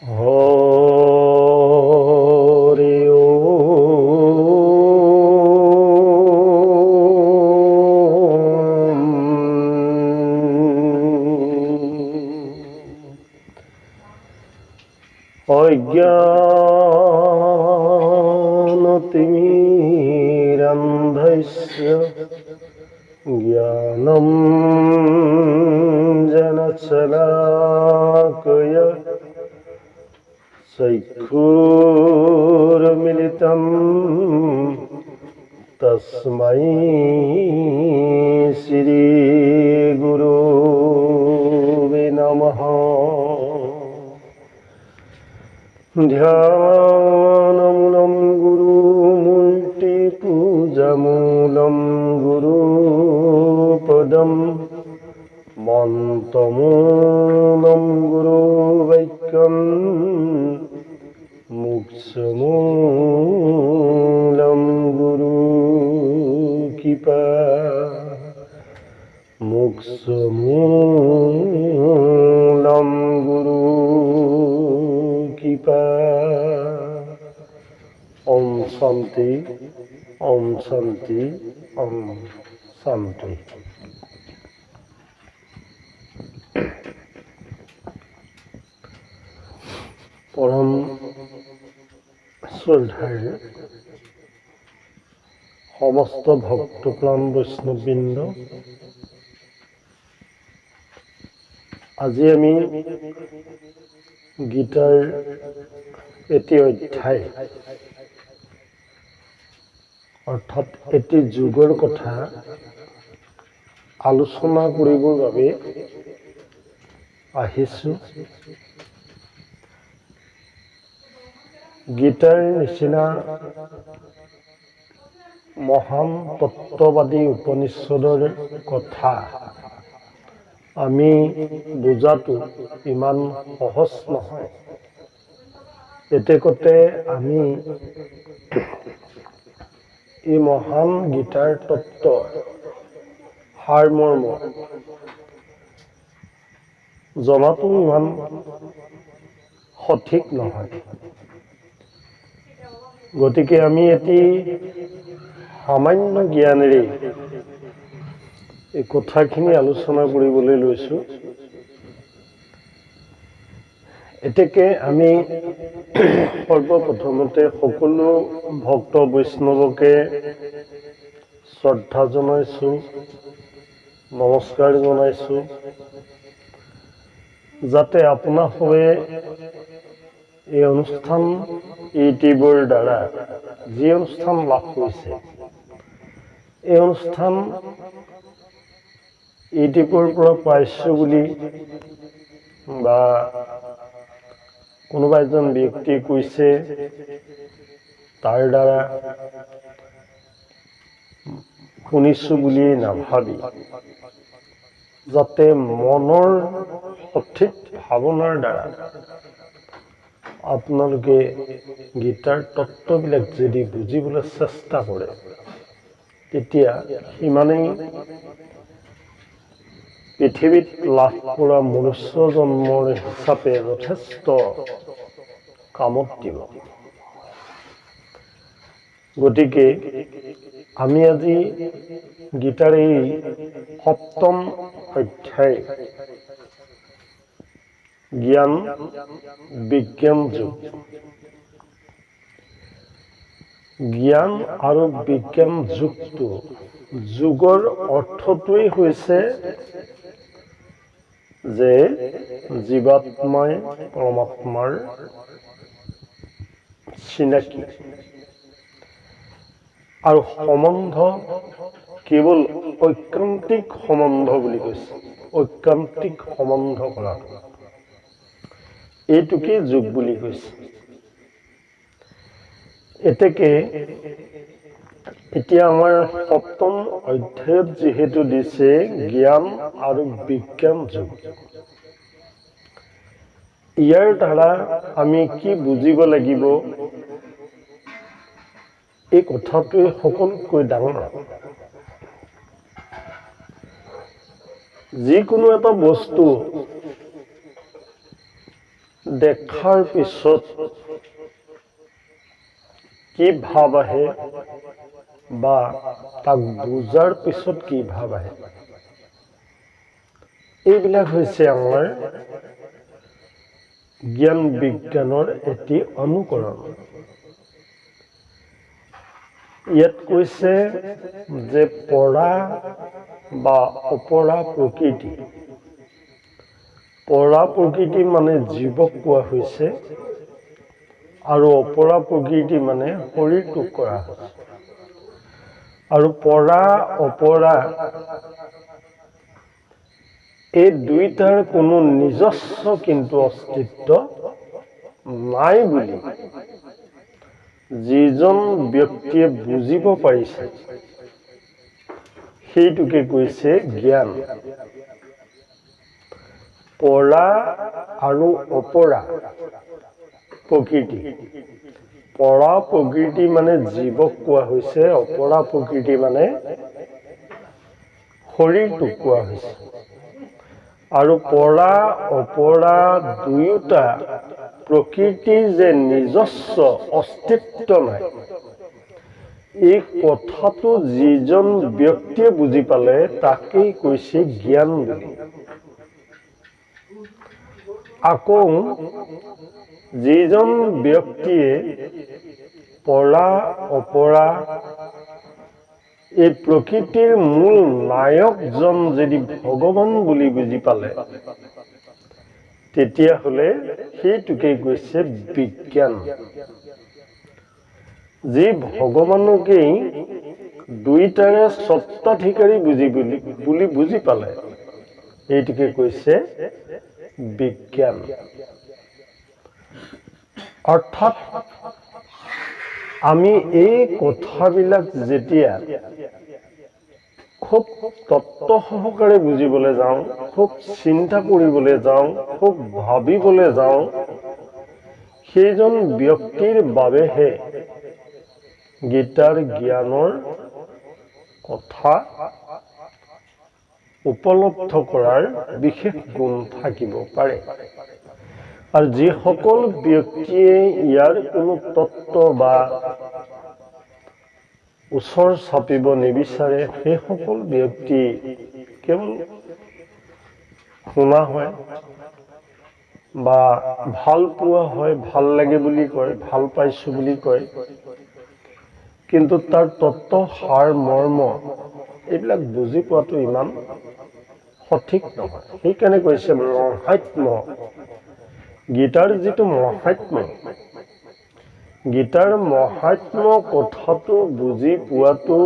哦。ध्यानमूलं गुरुमुर्तिपूजमूलं गुरुपदं मन्तमु ওম শান্তি পৰম শ্ৰদ্ধায় সমস্ত ভক্তপ্ৰাণ বৈষ্ণৱবৃন্দ আজি আমি গীতাৰ এটি অধ্যায় অৰ্থাৎ এটি যুগৰ কথা আলোচনা কৰিবৰ বাবে আহিছোঁ। গীতাৰ নিচিনা মহান তত্ত্ববাদী উপনিষদৰ কথা আমি বুজাটো ইমান সহজ নহয়। এতেকতে আমি এই মহান গীতাৰ তত্ত্ব। সাৰমৰ্ম জনাটো ইমান সঠিক নহয়। গতিকে আমি এটি সামান্য জ্ঞানেৰে এই কথাখিনি আলোচনা কৰিবলৈ লৈছোঁ। এতেকে আমি সৰ্বপ্ৰথমতে সকলো ভক্ত বৈষ্ণৱকে শ্ৰদ্ধা জনাইছোঁ নমস্কাৰ জনাইছোঁ যাতে আপোনাসৱে এই অনুষ্ঠান ইউটিউবৰ দ্বাৰা যি অনুষ্ঠান লাভ কৰিছে এই অনুষ্ঠান ইউটিউবৰ পৰা পাইছোঁ বুলি বা কোনোবা এজন ব্যক্তি কৈছে, তাৰ দ্বাৰা শুনিছোঁ বুলিয়েই নাভাবি। যাতে মনৰ সঠিক ভাৱনাৰ দ্বাৰা আপোনালোকে গীতাৰ তত্ত্ববিলাক যদি বুজিবলৈ চেষ্টা কৰে, তেতিয়া সিমানেই পৃথিৱীত লাভ কৰা মনুষ্য জন্মৰ হিচাপে যথেষ্ট কামত দিব। গতিকে আমি আজি গীতাৰ এই সপ্তম অধ্যায়, জ্ঞান বিজ্ঞান যুগ। জ্ঞান আৰু বিজ্ঞান যুগটো যুগৰ অৰ্থটোৱেই হৈছে যে জীৱাত্মাই পৰমাত্মাৰ চিনাকি। আৰু সম্বন্ধ কেৱল ঐকান্তিক সম্বন্ধ বুলি কৈছে। ঐকান্তিক সম্বন্ধ কৰাটো। এইটোকেই যুগ বুলি কৈছে। এতেকে এতিয়া আমাৰ সপ্তম অধ্যায়ত যিহেতু দিছে জ্ঞান আৰু বিজ্ঞান যুগ। ইয়াৰ দ্বাৰা আমি কি বুজিব লাগিব? এই কথাটোৱে সকলোতকৈ ডাঙৰ। যিকোনো এটা বস্তু দেখাৰ পিছত কি ভাৱ আহে বা তাক বুজাৰ পিছত কি ভাৱ আহে? এইবিলাক হৈছে আমাৰ জ্ঞান বিজ্ঞানৰ এটি অনুকৰণ। ইয়াত কৈছে যে পৰা বা অপৰা প্ৰকৃতি। পৰা প্ৰকৃতি মানে জীৱক কোৱা হৈছে আৰু অপৰা প্ৰকৃতি মানে শৰীৰটোক কৰা। আৰু পৰা অপৰা এই দুইটাৰ কোনো নিজস্ব কিন্তু অস্তিত্ব নাই বুলি যিজন ব্যক্তিয়ে বুজিব পাৰিছে। সেইটোকে কৈছে জ্ঞান। পৰা আৰু অপৰা। প্ৰকৃতি পৰা প্ৰকৃতি মানে জীৱক কোৱা হৈছে অপৰা প্ৰকৃতি মানে শৰীৰটোক কোৱা হৈছে। আৰু পৰা অপৰা দুয়োটা প্ৰকৃতিৰ যে নিজস্ব অস্তিত্ব নাই। এই কথাটো যিজন ব্যক্তিয়ে বুজি পালে তাকেই কৈছে জ্ঞান বুলি। আকৌ যিজন ব্যক্তিয়ে পৰা অপৰা এই প্ৰকৃতিৰ মূল নায়কজন যদি ভগৱান বুলি বুজি পালে তেতিয়াহ'লে সেইটোকে কৈছে বিজ্ঞান। যি ভগৱানকেই দুইটাৰে স্বত্বাধিকাৰী বুজি বুলি বুজি পালে এইটোকে কৈছে বিজ্ঞান। অৰ্থাৎ আমি এই কথাবিলাক যেতিয়া খুব তত্ত্ব সহকাৰে বুজিবলৈ যাওঁ খুব চিন্তা কৰিবলৈ যাওঁ খুব ভাবিবলৈ যাওঁ সেইজন ব্যক্তিৰ বাবেহে গীতাৰ জ্ঞানৰ কথা উপলব্ধ কৰাৰ বিশেষ গুণ থাকিব পাৰে। আৰু যিসকল ব্যক্তিয়ে ইয়াৰ কোনো তত্ত্ব বা ওচৰ চাপিব নিবিচাৰে সেইসকল ব্যক্তি কেৱল শুনা হয় বা ভাল পোৱা হয় ভাল লাগে বুলি কয় ভাল পাইছোঁ বুলি কয়। কিন্তু তাৰ তত্ত্ব সাৰ মৰ্ম এইবিলাক বুজি পোৱাটো ইমান সঠিক নহয়। সেইকাৰণে কৈছে মহাত্ম গীতাৰ যিটো মহাত্ম গীতাৰ মহাত্ম কথাটো বুজি পোৱাটো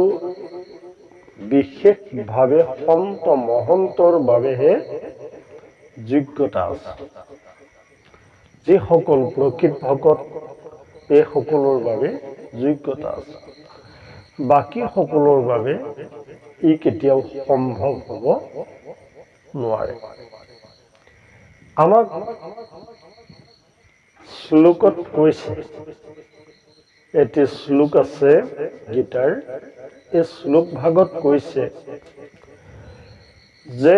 বিশেষভাৱে সন্ত মহন্তৰ বাবেহে যোগ্যতা আছে। যিসকল প্ৰকৃত ভকত এইসকলৰ বাবে যোগ্যতা আছে। বাকী সকলৰ বাবে ই কেতিয়াও সম্ভৱ হ'ব নোৱাৰে। আমাক শ্লোকত কৈছে। এটি শ্লোক আছে, গীতাৰ। এই শ্লোক ভাগত কৈছে, যে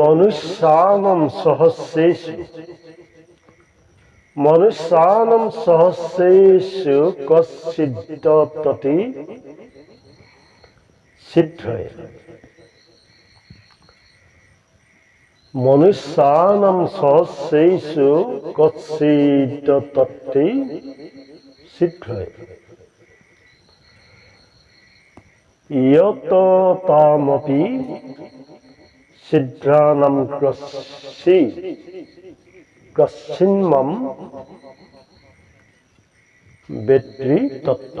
মনুষ্যানম সহস্ৰেষু মনুষ্যানম সহস্ৰেষু কশ্চিদতি সিদ্ধই মনুষ্যানাম সশেষু কচ্ছিত তত্ত্বেই শীঘ্রয় ইয়ত তামপি সিদ্ধানাম ক্রসি ক্রসিন্মম বেত্রি তত্ত্ব।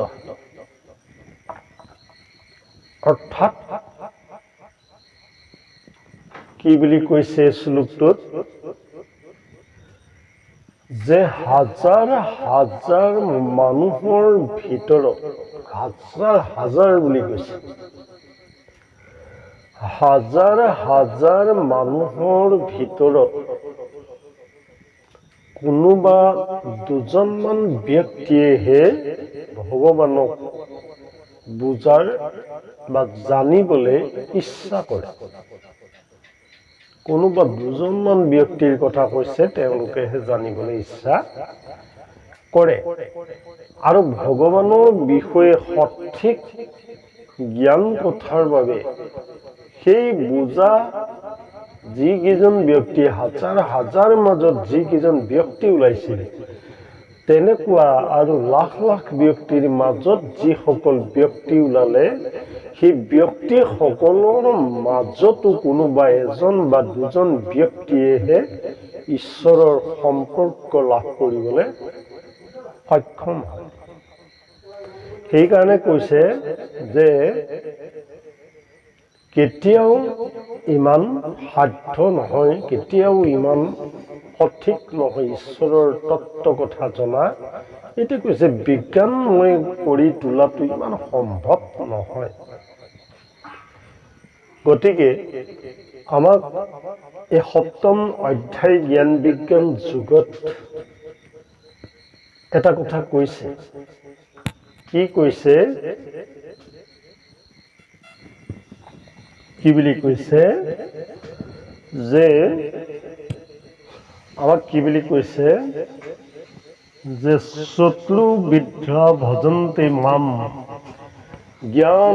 অর্থাৎ কি বুলি কৈছে শ্লোকটোত? যে হাজাৰ হাজাৰ মানুহৰ ভিতৰত হাজাৰ হাজাৰ বুলি কৈছে। হাজাৰ হাজাৰ মানুহৰ ভিতৰত কোনোবা দুজনমান ব্যক্তিয়েহে ভগৱানক বুজাৰ বা জানিবলৈ ইচ্ছা কৰে। কোনোবা দুজনমান ব্যক্তিৰ কথা কৈছে তেওঁলোকেহে জানিবলৈ ইচ্ছা কৰে। আৰু ভগৱানৰ বিষয়ে সঠিক জ্ঞান কথাৰ বাবে সেই বুজা যিকেইজন ব্যক্তি হাজাৰ হাজাৰ মাজত যিকেইজন ব্যক্তি ওলাইছিল তেনেকুৱা আৰু লাখ লাখ ব্যক্তিৰ মাজত যিসকল ব্যক্তি ওলালে সেই ব্যক্তি সকলৰ মাজতো কোনোবা এজন বা দুজন ব্যক্তিয়েহে ঈশ্বৰৰ সম্পৰ্ক লাভ কৰিবলৈ সক্ষম হয়। সেইকাৰণে কৈছে যে কেতিয়াও ইমান সাধ্য নহয় কেতিয়াও ইমান সঠিক নহয় ঈশ্বৰৰ তত্ত্ব কথা জনা। এতিয়া কৈছে বিজ্ঞানময় কৰি তোলাটো ইমান সম্ভৱ নহয়। গতিকে আমাক এই সপ্তম অধ্যায় জ্ঞান বিজ্ঞান যুগত এটা কথা কৈছে। কি কৈছে? কি বুলি কৈছে? যে আমাক কি বুলি কৈছে? যে শত্ৰু বিদ্যা ভজন্তে মাম জ্ঞান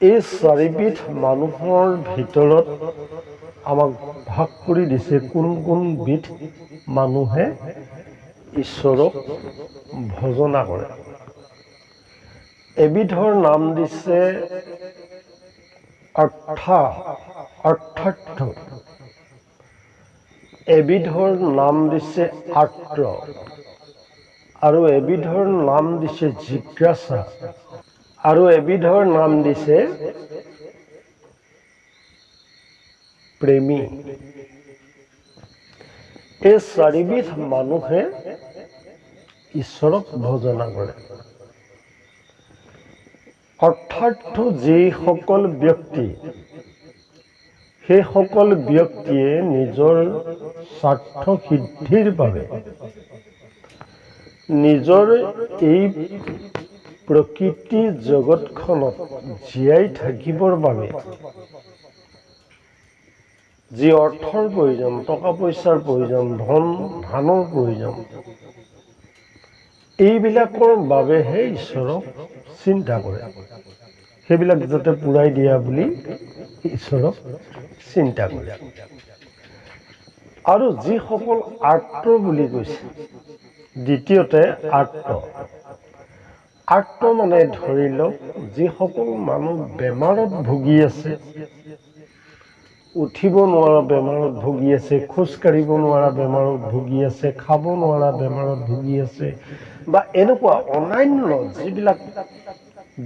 এই চাৰিবিধ মানুহৰ ভিতৰত আমাক ভাগ কৰি দিছে কোন কোন বিধ মানুহে ঈশ্বৰক ভজনা কৰে। এবিধৰ নাম দিছে অৰ্থা অৰ্থাৰ্থ এবিধৰ নাম দিছে আত্ৰ আৰু এবিধৰ নাম দিছে জিজ্ঞাসা। আৰু এবিধৰ নাম দিছে প্ৰেমী। এই চাৰিবিধ মানুহে ঈশ্বৰক ভজনা কৰে। অৰ্থাৰ্থ যিসকল ব্যক্তি সেইসকল ব্যক্তিয়ে নিজৰ স্বাৰ্থ সিদ্ধিৰ বাবে নিজৰ এই প্ৰকৃতি জগতখনত জীয়াই থাকিবৰ বাবে যি অৰ্থৰ প্ৰয়োজন টকা পইচাৰ প্ৰয়োজন ধন ধানৰ প্ৰয়োজন এইবিলাকৰ বাবেহে ঈশ্বৰক চিন্তা কৰে। সেইবিলাক যাতে পূৰাই দিয়া বুলি ঈশ্বৰক চিন্তা কৰে। আৰু যিসকল আৰ্ত বুলি কৈছে দ্বিতীয়তে আৰ্ত। আৰ্ত মানে ধৰি লওক যিসকল মানুহ বেমাৰত ভুগি আছে উঠিব নোৱাৰা বেমাৰত ভুগি আছে খোজ কাঢ়িব নোৱাৰা বেমাৰত ভুগি আছে খাব নোৱাৰা বেমাৰত ভুগি আছে বা এনেকুৱা অন্যান্য যিবিলাক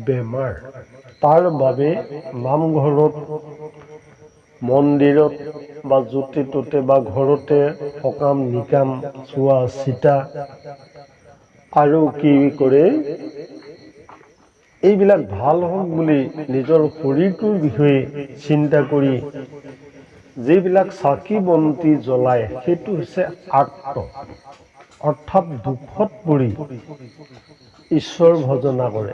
বেমাৰ তাৰ বাবে নামঘৰত মন্দিৰত বা য'তে ত'তে বা ঘৰতে সকাম নিকাম চোৱা চিতা আৰু কি কৰে? এইবিলাক ভাল হওক বুলি নিজৰ শৰীৰটোৰ বিষয়ে চিন্তা কৰি যিবিলাক চাকি বন্তি জ্বলায় সেইটো হৈছে আত্ম। অৰ্থাৎ দুখত পৰি ঈশ্বৰ ভজনা কৰে।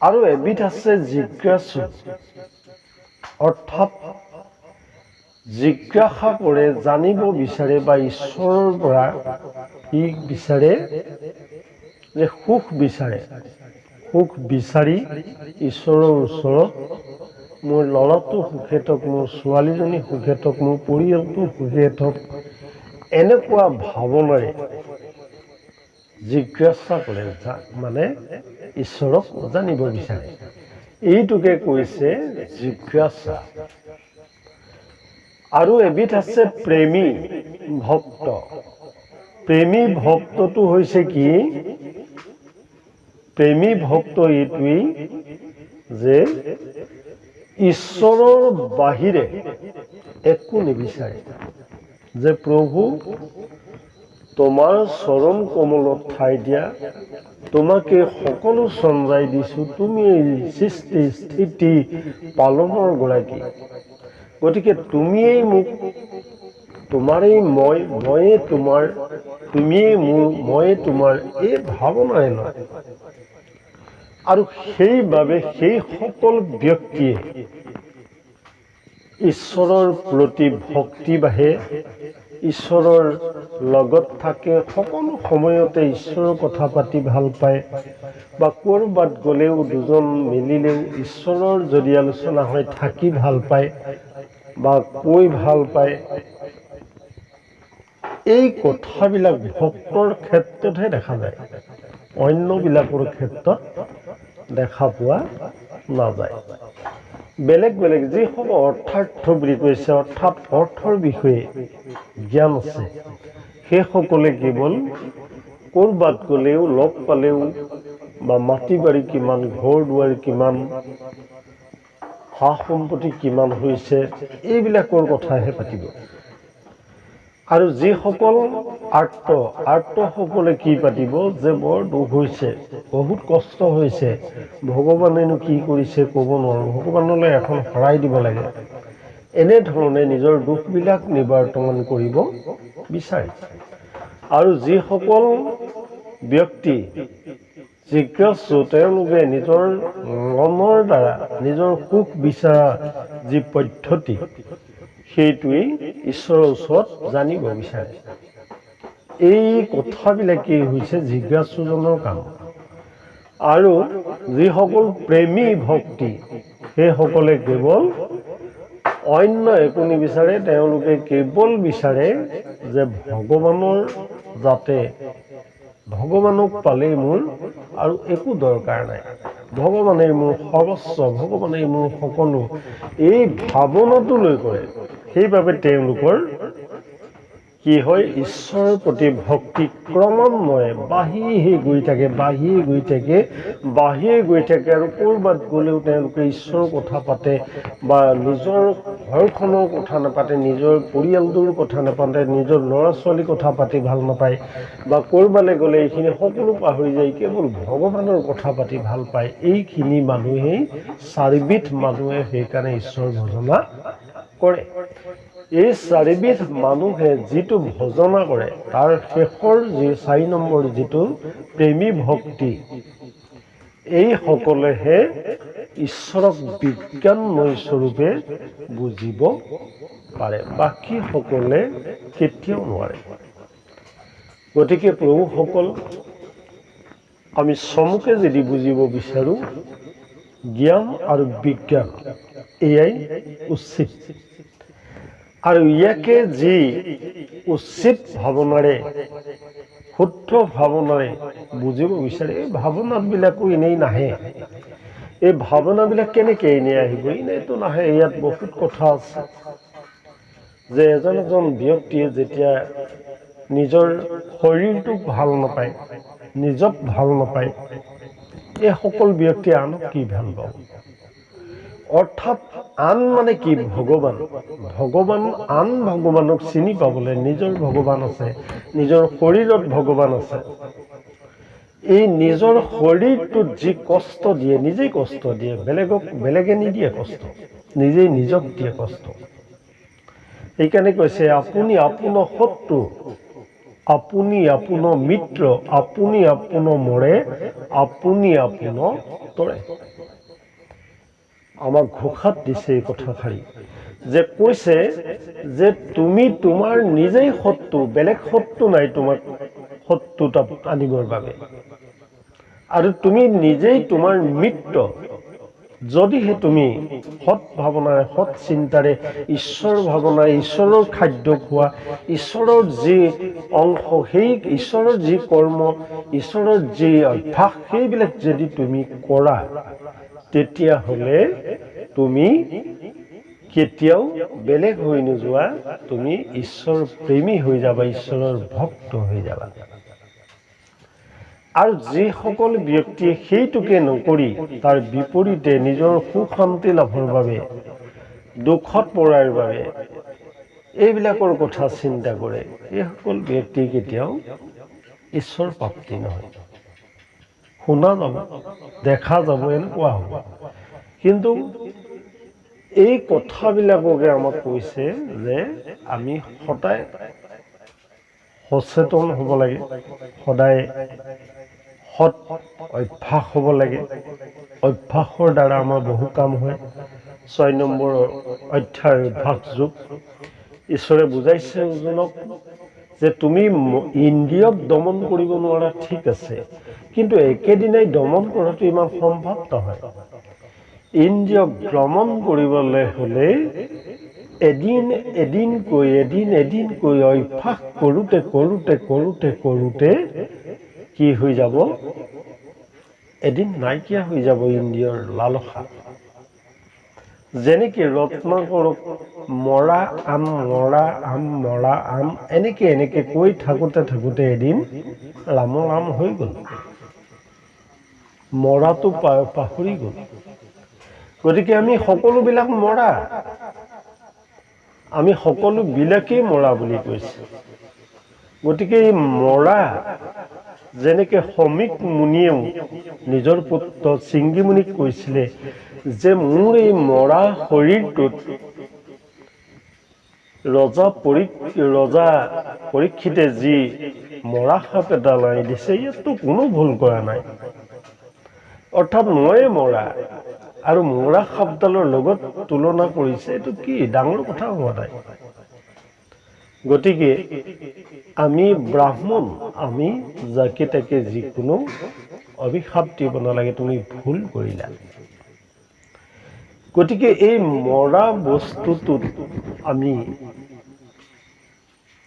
আৰু এবিধ আছে জিজ্ঞাসু। অৰ্থাৎ জিজ্ঞাসা কৰে জানিব বিচাৰে বা ঈশ্বৰৰ পৰা কি বিচাৰে? যে সুখ বিচাৰে। সুখ বিচাৰি ঈশ্বৰৰ ওচৰত মোৰ ল'ৰাটো সুখে থওক মোৰ ছোৱালীজনী সুখে থওক মোৰ পৰিয়ালটো সুখে থওক এনেকুৱা ভাৱনাৰে জিজ্ঞাসা কৰে মানে ঈশ্বৰক জানিব বিচাৰে। এইটোকে কৈছে জিজ্ঞাসা। আৰু এবিধ আছে প্ৰেমী ভক্ত। প্ৰেমী ভক্তটো হৈছে কি? প্ৰেমী ভক্ত এইটোৱেই যে ঈশ্বৰৰ বাহিৰে একো নিবিচাৰে। যে প্ৰভু তোমাৰ চৰণ কমলত ঠাই দিয়া তোমাকে সকলো চঞ্জাই দিছোঁ তুমি এই সৃষ্টি স্থিতি পালনৰ গৰাকী। গতিকে তুমিয়েই মোক তোমাৰেই মই ময়ে তোমাৰ তুমিয়েই মোৰ ময়ে তোমাৰ এই ভাৱনাই লয়। আৰু সেইবাবে সেই সকল ব্যক্তিয়ে ঈশ্বৰৰ প্ৰতি ভক্তি বাঢ়ে ঈশ্বৰৰ লগত থাকে সকলো সময়তে ঈশ্বৰৰ কথা পাতি ভাল পায় বা ক'ৰবাত গ'লেও দুজন মিলিলেও ঈশ্বৰৰ যদি আলোচনা হয় থাকি ভাল পায় বা কৈ ভাল পায়। এই কথাবিলাক ভক্তৰ ক্ষেত্ৰতহে দেখা যায়। অন্যবিলাকৰ ক্ষেত্ৰত দেখা পোৱা নাযায়। বেলেগ বেলেগ যিসমূহ অৰ্থাৰ্থ বুলি কৈছে অৰ্থাৎ অৰ্থৰ বিষয়ে জ্ঞান আছে সেইসকলে কেৱল ক'ৰবাত গ'লেও লগ পালেও বা মাটি বাৰী কিমান ঘৰ দুৱাৰ কিমান সা সম্পত্তি কিমান হৈছে এইবিলাকৰ কথাহে পাতিব। আৰু যিসকল আৰ্ত আৰ্তসকলে কি পাতিব যে বৰ দুখ হৈছে বহুত কষ্ট হৈছে ভগৱানেনো কি কৰিছে ক'ব নোৱাৰোঁ ভগৱানলৈ এখন শৰাই দিব লাগে। এনেধৰণে নিজৰ দুখবিলাক নিবাৰ্তমান কৰিব বিচাৰে। আৰু যিসকল ব্যক্তি তেওঁলোকে নিজৰ মনৰ দ্বাৰা নিজৰ সুখ বিচৰা যি পদ্ধতি সেইটোৱেই ঈশ্বৰৰ ওচৰত জানিব বিচাৰে এই কথাবিলাকেই হৈছে জিজ্ঞাসুজনৰ কাম আৰু যিসকল প্ৰেমী ভক্তি সেইসকলে কেৱল অন্য একো নিবিচাৰে তেওঁলোকে কেৱল বিচাৰে যে ভগৱানৰ যাতে ভগৱানক পালেই মোৰ আৰু একো দৰকাৰ নাই। ভগৱানেই মোৰ সৰ্বস্ব ভগৱানেই মোৰ সকলো। এই ভাৱনাটোলৈ কৰে। সেইবাবে তেওঁলোকৰ কি হয় ঈশ্বৰৰ প্ৰতি ভক্তি ক্ৰমান্বয়ে বাঢ়িহে গৈ থাকে বাঢ়িয়ে গৈ থাকে বাঢ়িয়ে গৈ থাকে আৰু ক'ৰবাত গ'লেও তেওঁলোকে ঈশ্বৰৰ কথা পাতে বা নিজৰ ঘৰখনৰ কথা নাপাতে নিজৰ পৰিয়ালটোৰ কথা নাপাতে নিজৰ ল'ৰা ছোৱালীৰ কথা পাতি ভাল নাপায় বা ক'ৰবালৈ গ'লে এইখিনি সকলো পাহৰি যায় কেৱল ভগৱানৰ কথা পাতি ভাল পায়। এইখিনি মানুহেই চাৰিবিধ মানুহে সেইকাৰণে ঈশ্বৰ ভজনা কৰে। এই চাৰিবিধ মানুহে যিটো ভজনা কৰে, তাৰ শেষৰ যি চাৰি নম্বৰ যিটো প্ৰেমী ভক্তি, এইসকলেহে ঈশ্বৰক বিজ্ঞানময় স্বৰূপে বুজিব পাৰে। বাকীসকলে কেতিয়াও নোৱাৰে। গতিকে প্ৰভুসকল, আমি চমুকে যদি বুজিব বিচাৰোঁ, জ্ঞান আৰু বিজ্ঞান, এয়াই উচিত। আৰু ইয়াকে যি উচিত ভাৱনাৰে শুদ্ধ ভাৱনাৰে বুজিব বিচাৰে এই ভাৱনাবিলাকো এনেই নাহে। এই ভাৱনাবিলাক কেনেকৈ এনেই আহিব? এনেইতো নাহে ইয়াত বহুত কথা আছে। যে এজন এজন ব্যক্তিয়ে যেতিয়া নিজৰ শৰীৰটোক ভাল নাপায় নিজক ভাল নাপায় এই সকল ব্যক্তিয়ে আনক কি ভাল পাব? অৰ্থাৎ আন মানে কি? ভগৱান। ভগৱান আন ভগৱানক চিনি পাবলৈ নিজৰ ভগৱান আছে নিজৰ শৰীৰত ভগৱান আছে। এই নিজৰ শৰীৰটোত যি কষ্ট দিয়ে নিজেই কষ্ট দিয়ে বেলেগক বেলেগে নিদিয়ে কষ্ট নিজেই নিজক দিয়ে কষ্ট। সেইকাৰণে কৈছে আপুনি আপোনাৰ শত্ৰু আপুনি আপোনাৰ মিত্ৰ আপুনি আপোনাৰ মৰে আপুনি আপোনাৰ তৰে। আমাক ঘোষাত দিছে এই কথাষাৰি যে কৈছে যে তুমি তোমাৰ নিজেই শত্ৰু বেলেগ শত্ৰু নাই তোমাক শত্ৰুতা আনিবৰ বাবে। আৰু তুমি নিজেই তোমাৰ মিত্ৰ, যদিহে তুমি সৎ ভাৱনাৰে, সৎ চিন্তাৰে ঈশ্বৰ ভাৱনাৰে, ঈশ্বৰৰ খাদ্য খোৱা, ঈশ্বৰৰ যি অংশ, সেই ঈশ্বৰৰ যি কৰ্ম, ঈশ্বৰৰ যি অভ্যাস, সেইবিলাক যদি তুমি কৰা তেতিয়াহ'লে তুমি কেতিয়াও বেলেগ হৈ নোযোৱা তুমি ঈশ্বৰ প্ৰেমী হৈ যাবা ঈশ্বৰৰ ভক্ত হৈ যাবা। আৰু যিসকল ব্যক্তিয়ে সেইটোকে নকৰি তাৰ বিপৰীতে নিজৰ সুখ শান্তি লাভৰ বাবে দুখত পৰাৰ বাবে এইবিলাকৰ কথা চিন্তা কৰে এইসকল ব্যক্তি কেতিয়াও ঈশ্বৰ প্ৰাপ্তি নহয়। শুনা যাব দেখা যাব এনেকুৱা হ'ব। কিন্তু এই কথাবিলাককে আমাক কৈছে যে আমি সদায় সচেতন হ'ব লাগে সদায় সৎ অভ্যাস হ'ব লাগে। অভ্যাসৰ দ্বাৰা আমাৰ বহু কাম হয়। ছয় নম্বৰ অধ্যায় অভ্যাস যোগ ঈশ্বৰে বুজাইছে ওজনক যে তুমি ইন্দ্ৰিয়ক দমন কৰিব নোৱাৰা ঠিক আছে। কিন্তু একেদিনাই দমন কৰাটো ইমান সম্ভৱ নহয়। ইন্দ্ৰিয়ক দমন কৰিবলৈ হ'লে এদিন এদিনকৈ এদিন এদিনকৈ অভ্যাস কৰোঁতে কৰোঁতে কৰোঁতে কৰোঁতে কি হৈ যাব? এদিন নাইকিয়া হৈ যাব ইন্দ্ৰিয়ৰ লালসা। যেনেকে ৰত্নাকৰক মৰা আম মৰা আম মৰা আম এনেকে এনেকে কৈ থাকোঁতে থাকোঁতে এদিন ৰামৰ আম হৈ গ'ল। মৰাটো পাহৰি গ'ল। গতিকে আমি সকলোবিলাক মৰা। আমি সকলোবিলাকেই মৰা বুলি কৈছে। গতিকে এই মৰা যেনেকে সমীক মুনিয়েও নিজৰ পুত্ৰ চিংগিমুনিক কৈছিলে যে মোৰ এই মৰা শৰীৰটোত ৰজা ৰজা পৰীক্ষিতে যি মৰা সাপ এটা লাই দিছে ইয়াততো কোনো ভুল কৰা নাই। অৰ্থাৎ ময়ে মৰা আৰু মৰা সাপডালৰ লগত তুলনা কৰিছে এইটো কি ডাঙৰ কথা হোৱা নাই? গতিকে আমি ব্ৰাহ্মণ আমি যাকে তাকে যিকোনো অভিশাপ দিব নালাগে তুমি ভুল কৰিলা। গতিকে এই মৰা বস্তুটোত আমি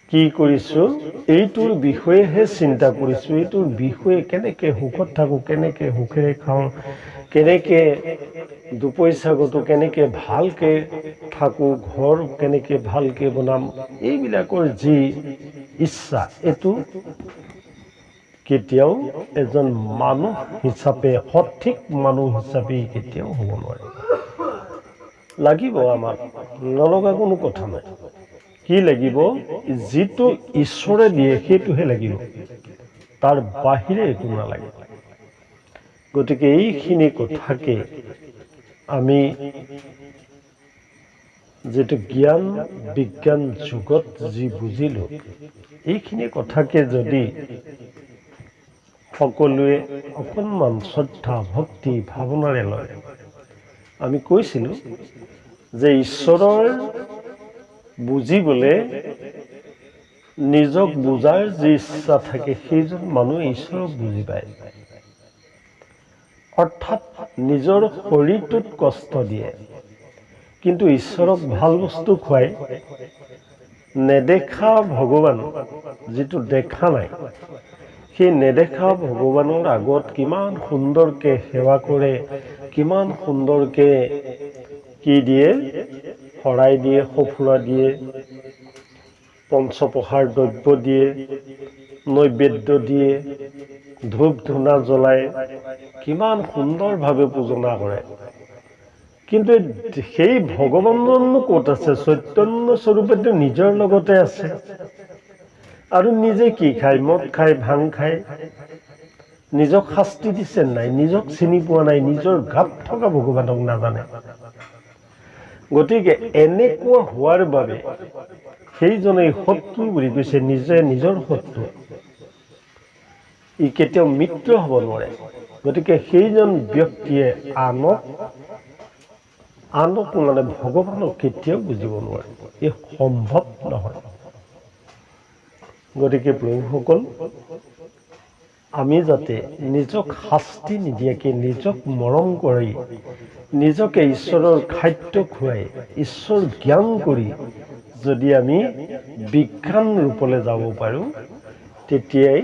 কি কৰিছোঁ? এইটোৰ বিষয়েহে চিন্তা কৰিছোঁ। এইটোৰ বিষয়ে কেনেকৈ সুখত থাকোঁ কেনেকৈ সুখেৰে খাওঁ কেনেকৈ দুপইচা ঘটো কেনেকৈ ভালকৈ থাকোঁ ঘৰ কেনেকৈ ভালকৈ বনাম এইবিলাকৰ যি ইচ্ছা এইটো কেতিয়াও এজন মানুহ হিচাপে সঠিক মানুহ হিচাপে ই কেতিয়াও হ'ব নোৱাৰে। লাগিব আমাক। নলগা কোনো কথা নাই। কি লাগিব? যিটো ঈশ্বৰে দিয়ে সেইটোহে লাগিব। তাৰ বাহিৰে একো নালাগে। গতিকে এইখিনি কথাকে আমি যিটো জ্ঞান বিজ্ঞান যুগত যি বুজিলোঁ এইখিনি কথাকে যদি সকলোৱে অকণমান শ্ৰদ্ধা ভক্তি ভাৱনাৰে লয় আমি কৈছিলোঁ যে ঈশ্বৰৰ বুজিবলৈ নিজক বুজাৰ যি ইচ্ছা থাকে সেইজন মানুহে ঈশ্বৰক বুজি পায়। অৰ্থাৎ নিজৰ শৰীৰটোত কষ্ট দিয়ে কিন্তু ঈশ্বৰক ভাল বস্তু খুৱাই নেদেখা ভগৱান যিটো দেখা নাই। সেই নেদেখা ভগৱানৰ আগত কিমান সুন্দৰকৈ সেৱা কৰে কিমান সুন্দৰকৈ কি দিয়ে শৰাই দিয়ে সফুৰা দিয়ে পঞ্চপ্ৰসাৰ দ্ৰব্য দিয়ে নৈবেদ্য দিয়ে ধূপ ধূনা জ্বলাই কিমান সুন্দৰভাৱে পূজনা কৰে। কিন্তু সেই ভগৱানজননো ক'ত আছে? চৈতন্য স্বৰূপেতো নিজৰ লগতে আছে। আৰু নিজে কি খায় মদ খায় ভাং খায় নিজক শাস্তি দিছে নাই? নিজক চিনি পোৱা নাই? নিজৰ গাত থকা ভগৱানক নাজানে? গতিকে এনেকুৱা হোৱাৰ বাবে সেইজনে শত্ৰু বুলি কৈছে নিজে নিজৰ শত্ৰু। ই কেতিয়াও মিত্ৰ হ'ব নোৱাৰে। গতিকে সেইজন ব্যক্তিয়ে আনক আনক মানে ভগৱানক কেতিয়াও বুজিব নোৱাৰে। এই সম্ভৱ নহয়। গতিকে প্ৰভুসকল আমি যাতে নিজক শাস্তি নিদিয়াকৈ নিজক মৰম কৰি নিজকে ঈশ্বৰৰ খাদ্য খুৱাই ঈশ্বৰ জ্ঞান কৰি যদি আমি বিজ্ঞান ৰূপলৈ যাব পাৰোঁ তেতিয়াই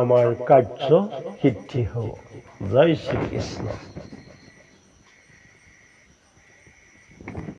আমাৰ কাৰ্য সিদ্ধি হ'ব। জয় শ্ৰীকৃষ্ণ।